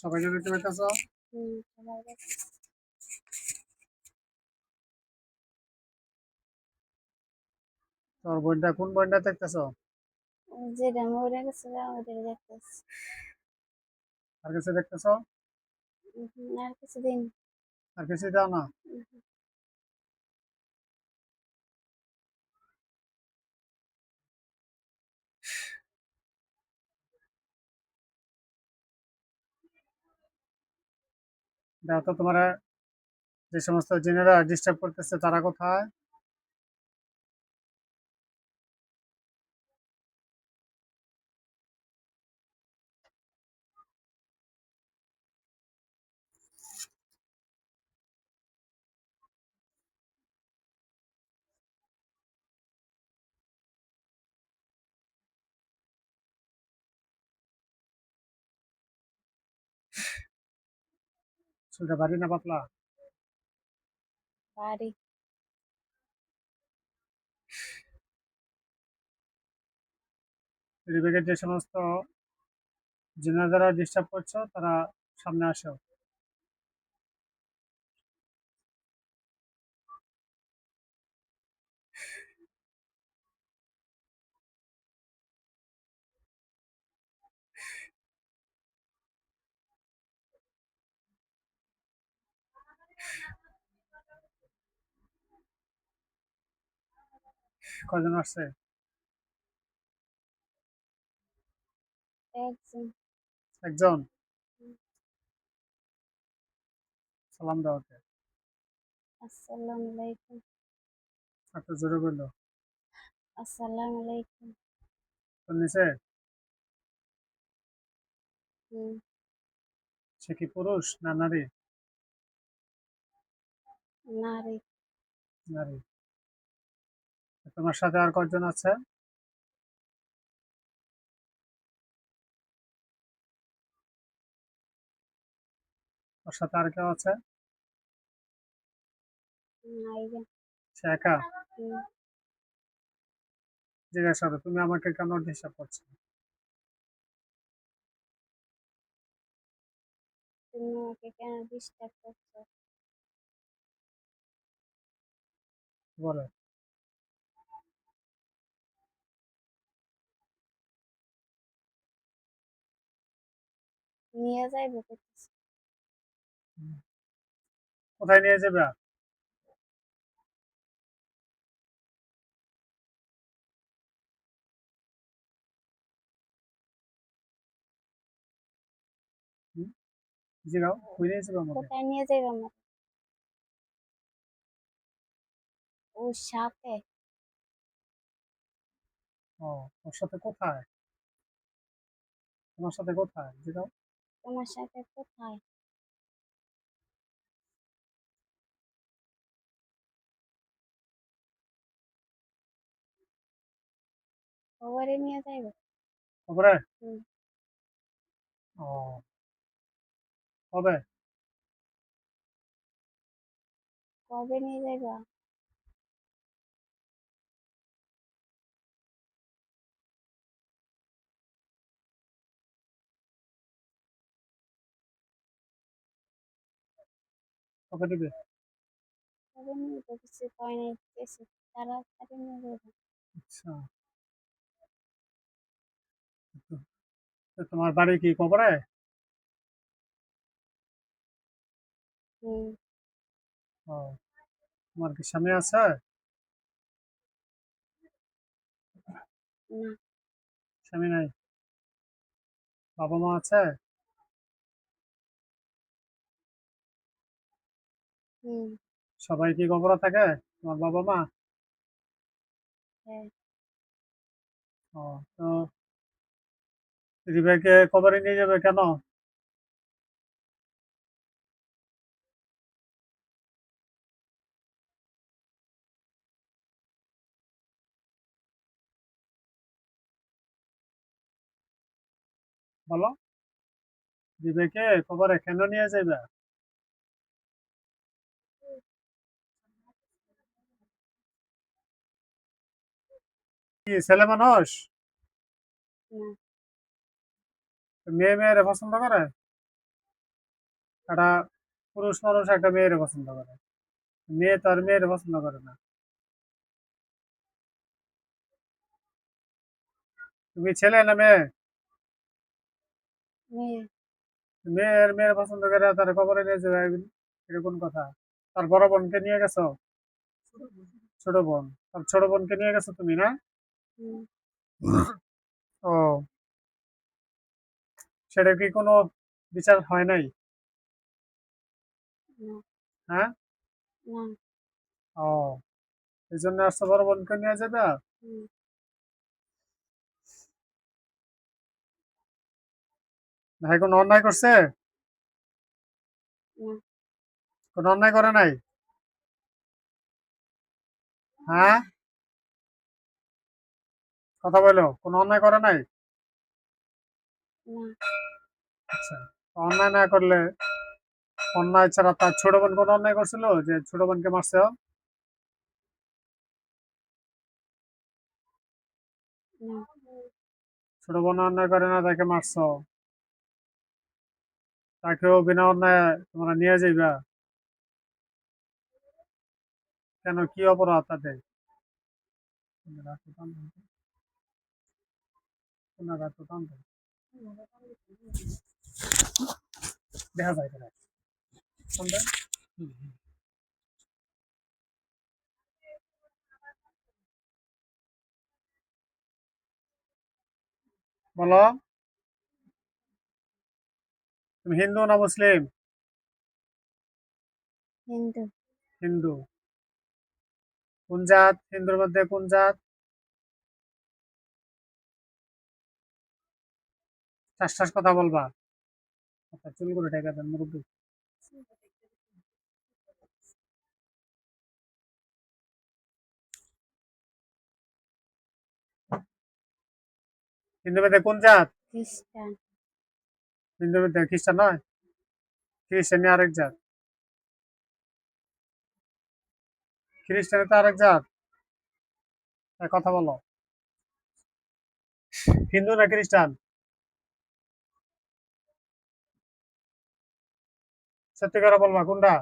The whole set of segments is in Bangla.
সবাইকে দেখতে পাইতেছ তোর বোনটা কোন বোনটা দেখতেছ? যেটা মরে গেছে ওদের দেখতেছি আর কিছু দেখতেছ? আর কিছু দিন আর কিছু দাও না? তো তোমার যে সমস্ত জেনারা ডিস্টার্ব করতেছে তারা কোথায়? চুলটা ভারী না পাতলা বাড়ি রিবেকের যে সমস্ত জেনারা যারা ডিস্টার্ব করছ তারা সামনে আসো। কজন আসছে? একজন। সালাম দাও ওকে। আসসালামু আলাইকুম। একটা জোরে বলল। আসসালামু আলাইকুম। তোর নিচে? সে কি পুরুষ না নারী? নারী নারী তোমার সাথে আর কজন আছে? ওর সাথে আর কেউ আছে? সে একা? জিজ্ঞাসা করো তুমি আমাকে কেন ডিস্টার্ব করছ? তুমি আমাকে কেন ডিস্টার্ব করছ? বলে নিয়ে যাইবো করতেছি কোথায় নিয়ে যাবে জিগাও কই নিয়ে যাবে আমাকে কোথায় নিয়ে যাইবো আমার ওর সাথে ও ওর সাথে কোথায়? তোমার সাথে কোথায়? জিগাও তোমার সাথে কোথায়? খবরে নিয়ে যাইবো? খবরে ও। হবে কবে নিয়ে যাইবা? কিছু কয় নাই কিছু নিয়ে আচ্ছা তোমার বাড়ি কি কবরে? ও তোমার কি স্বামী আছে? স্বামী নাই? বাবা মা আছে? সবাই কি কবরে থাকে? তোমার বাবা মা? হ্যাঁ। ও তো রিবাকে কবরে নিয়ে যাবে কেন? বলো। রিবাকে কবরে কেন নিয়ে যাবে কি ছেলে মানুষ? মেয়ে মেয়েরা পছন্দ করে? একটা পুরুষ মানুষ একটা মেয়ের পছন্দ করে। মেয়ে তো আর মেয়ের পছন্দ করে না। তুমি ছেলে না মেয়ে? মেয়ে। মেয়ের মেয়ের পছন্দ করে তার খবরে নিয়ে যাবে এটা কোন কথা? তার বড় বোনকে নিয়ে গেছো? ছোট বোন। তার ছোট বোনকে নিয়ে গেছো তুমি না? ও সেটা কি কোনো বিচার হয় নাই? হ্যাঁ? ও এই জন্য আসছো বড় বোনকে নিয়ে যাবে ভাই কোনো অন্যায় করছে? কোনো অন্যায় করে নাই? হ্যাঁ? কথা বলো কোনো অন্যায় করে নাই? আচ্ছা অন্যায় না করলে অন্যায় ছাড়া তার ছোট বোন কোনো অন্যায় করছিল যে ছোট বোনকে মারছে? ছোট বোন অন্যায় করে না তাকে মারছ? তাকেও বিনা অন্যায় তোমরা নিয়ে যাইবা? কেন কি অপরাধ তাদের? হুম। বলো। তুমি হিন্দু না মুসলিম? হিন্দু। হিন্দু। কোন জাত? হিন্দুর মধ্যে কোন জাত? ঠাস ঠাস কথা বলবা। আচ্ছা চুল করে দেন মুরব্বী। হিন্দুর মধ্যে কোন জাত? খ্রিস্টান। হিন্দুর মধ্যে খ্রিস্টান নয়? খ্রিস্টানি আরেক জাত। খ্রিস্টানি তো আরেক জাত। কথা বলো। হিন্দু না খ্রিস্টান? সত্যি বলবা কোনটা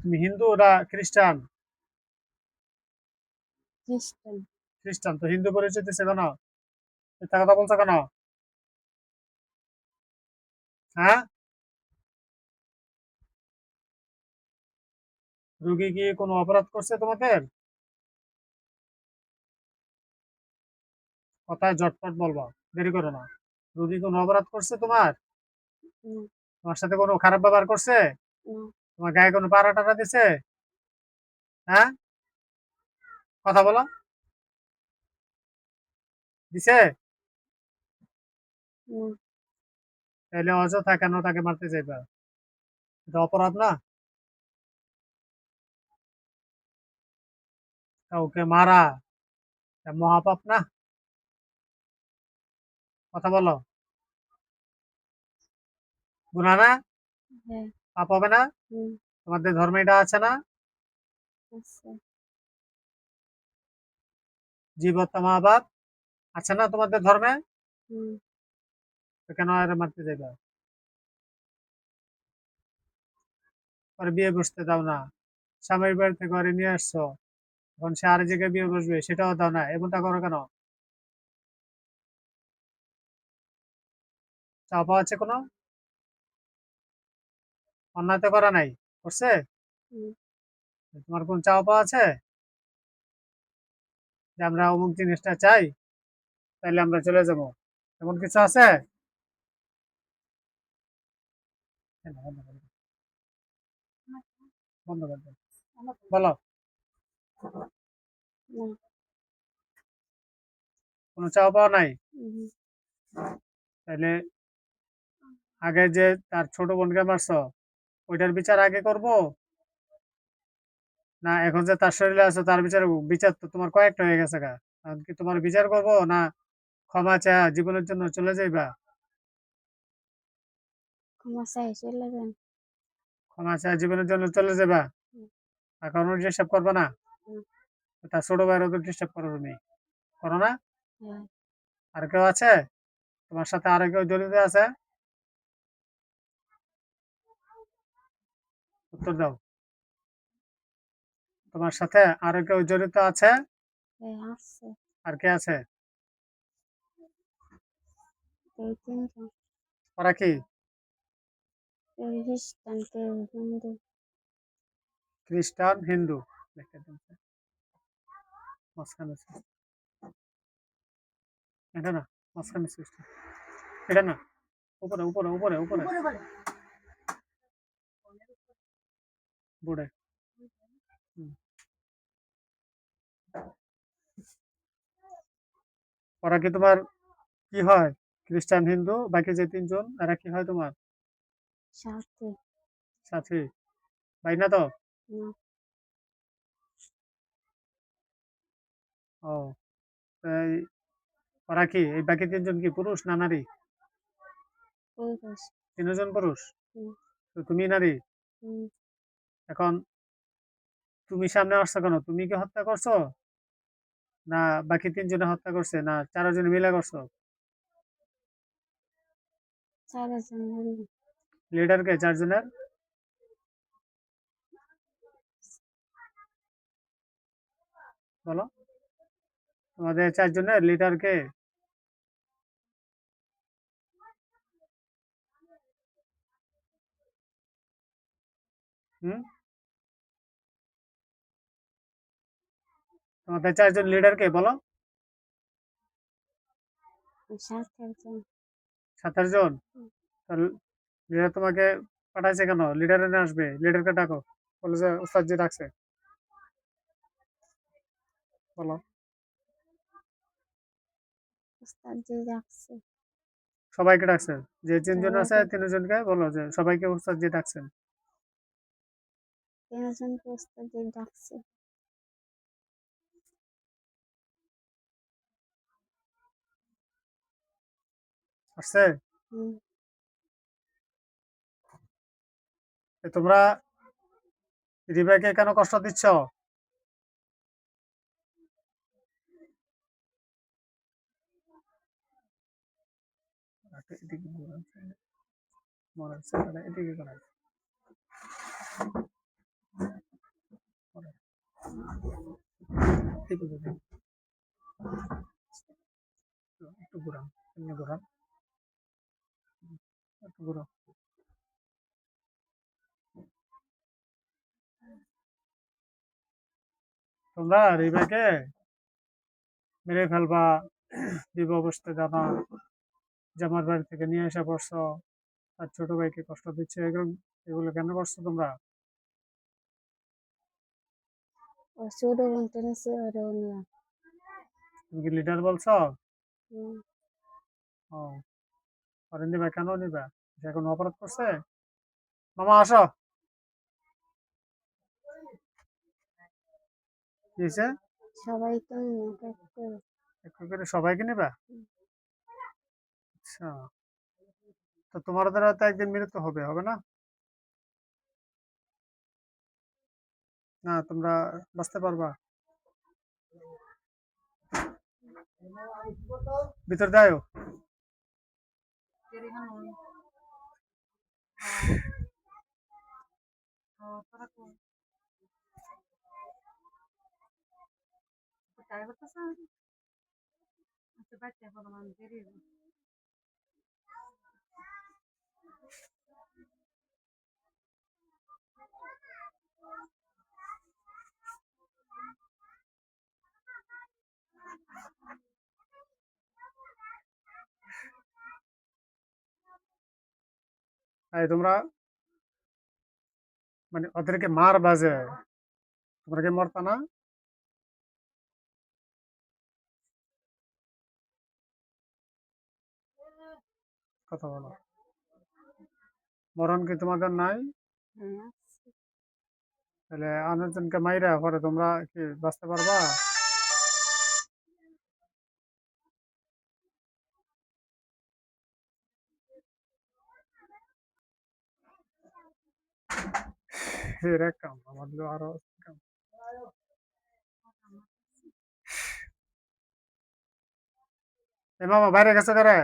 তুমি হিন্দু ওরা খ্রিস্টান? খ্রিস্টান। তো হিন্দু পরিচয় দিচ্ছে কেন মিথ্যা কথা বলছো কেন হ্যাঁ? রুগী কি কোনো অপরাধ করছে তোমাদের কথায় ঝটপট বলবা দেরি করো না। রুগী কোনো অপরাধ করছে তোমার? তোমার সাথে কোনো খারাপ ব্যবহার করছে? তোমার গায়ে কোনো পাড়া টাড়া দিছে? হ্যাঁ? কথা বলো। দিছে? তাহলে অযথা কেন তাকে মারতে চাইবা এটা অপরাধ না? কাউকে মারা মহাপাপ না? কথা বলো। গুনা না? হ্যাঁ। পাপ হবে না? তোমাদের ধর্মে এটা আছে না? জীবত্তা মা আছে না তোমাদের ধর্মে? কেন আর মারতে যাইবা? আর বিয়ে বসতে দাও না। স্বামীর বাড়ি থেকে ঘরে নিয়ে আসছো। এখন সে আর জায়গায় বিয়ে বসবে সেটাও দাও না। এমনটা করো কেন? পাওয়া আছে কোনো? অন্যায় তো করা নাই। করছে? তোমার কোন পাওয়া আছে? যে আমরা অমুক জিনিসটা চাই তাহলে আমরা চলে যাব। এমন কিছু আছে? বন্ধ করে দাও। বন্ধ করে দাও। বলো। কোনো চাওয়া পাওয়া নাই? তাহলে আগে যে তার ছোট বোনকে মারছো ওইটার বিচার আগে করব? না এখন যে তার শরীরে আছে তার বিচার বিচার তো তোমার কয়েকটা হয়ে গেছে গা। কি তোমার বিচার করব না ক্ষমা চা জীবনের জন্য চলে যাইবা? ক্ষমা চাই চলে যান। ক্ষমা চা জীবনের জন্য চলে যাবা। হুম। ডিস্টার্ব করবে না। তা ছোট ভাইয়ের তো ডিস্টার্ব করো তুমি। করো না? হ্যাঁ। আর কেউ আছে? তোমার সাথে আর কেউ জড়িত আছে? উত্তর দাও। তোমার সাথে আর কেউ জড়িত আছে? হ্যাঁ আর কে আছে? ওরা কি? কেউ খ্রিস্টান হিন্দু খ্রিস্টান হিন্দু দেখতে দিন। মাঝখানে এটা না মাঝখানে এটা না উপরে উপরে উপরে উপরে বোর্ডে। ওরা কি তোমার কি হয় খ্রিস্টান হিন্দু বাকি যে তিনজন এরা কি হয় তোমার সাথে। সাথী? ভাই না তো? ও ওরা কি এই বাকি তিনজন কি পুরুষ না নারী? পুরুষ। তিনজন পুরুষ? তো তুমি নারী? এখন তুমি সামনে আসছো কেন? তুমি কি হত্যা করছ? না বাকি তিনজনে হত্যা করছে না চারজনে মিলে করছ? চারজন লিডার কে চারজনের বলো তোমাদের চারজনের লিডার কে হুম তোমাদের চারজন লিডার কে বলো একজন জন। লিডার তোমাকে পাঠাইছে কেন? লিডার এনে আসবে লিডারকে ডাকো। বলে যে উস্তাদ জি ডাকছে। বলো। ডাকছে। সবাইকে ডাকছে। যে তিনজন আছে তিনজনকে বলো যে সবাইকে উস্তাদ জি ডাকছেন তিনজনকে ডাকছে। আসছে? হুম, তোমরা রিবাকে কেন কষ্ট দিচ্ছ? ঘোরান। একটু ঘোরান এমনি ঘোরান একটু ঘোরান তোমরা রিবাকে মেরে ফেলবা দিব অবস্থায় জানা জামার বাড়ি থেকে নিয়ে এসে পড়ছো আর ছোট ভাইকে কষ্ট দিচ্ছে এগুলো এগুলো কেন করছ তোমরা? ছোট তুমি কি লিডার বলছো? ও। পরে নিবা কেন নিবা? সে কোনো অপরাধ করছে? মামা আসো। সবাইকে এক করে সবাইকে নিবা? আচ্ছা। তো তোমার দ্বারা তো একদিন মৃত্যু হবে হবে না? না তোমরা বাঁচতে পারবা। ভিতর দেয় এই তোমরা মানে ওদেরকে মার বাজে তোমরা কি মরতা না কথা বলো। মরণ কি তোমাদের নাই? হ্যাঁ, তাহলে আরেকজনকে মাইরা পরে তোমরা কি বাঁচতে পারবা? আরও বাইরে গেছে তারা